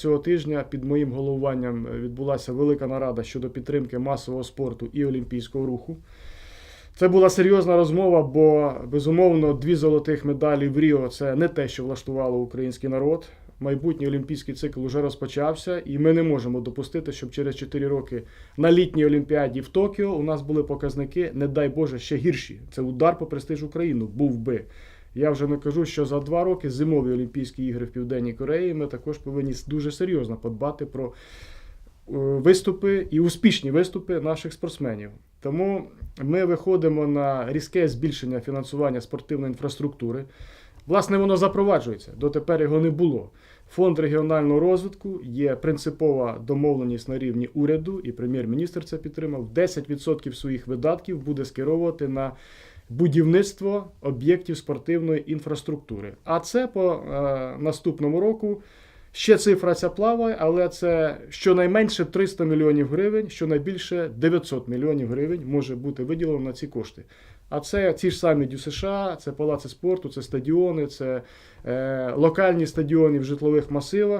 Цього тижня під моїм головуванням е, відбулася велика нарада щодо підтримки масового спорту і олімпійського руху. Це була серйозна розмова, бо безумовно дві золотих медалі в Ріо це не те, що влаштувало український народ. Майбутній олімпійський цикл вже розпочався, і ми не можемо допустити, щоб через 4 роки на літній олімпіаді в Токіо у нас були показники, не дай Боже, ще гірші. Це удар по престижу України був би. Я вже не кажу, що за два роки зимові Олімпійські ігри в Південній Кореї ми також повинні дуже серйозно подбати про е, виступи і успішні виступи наших спортсменів. Тому ми виходимо на різке збільшення фінансування спортивної інфраструктури. Власне, воно запроваджується. Дотепер його не було. Фонд регіонального розвитку є принципова домовленість на рівні уряду, і прем'єр-міністр це підтримав. 10% своїх видатків буде скеровувати на будівництво об'єктів спортивної інфраструктури. А це по е, наступному року ще цифра ця плаває, але це щонайменше 300 мільйонів гривень, щонайбільше 900 мільйонів гривень може бути виділено на ці кошти. А це ті ж самі ДЮСШ, це палаци спорту, це стадіони, це е, локальні стадіони в житлових масивах.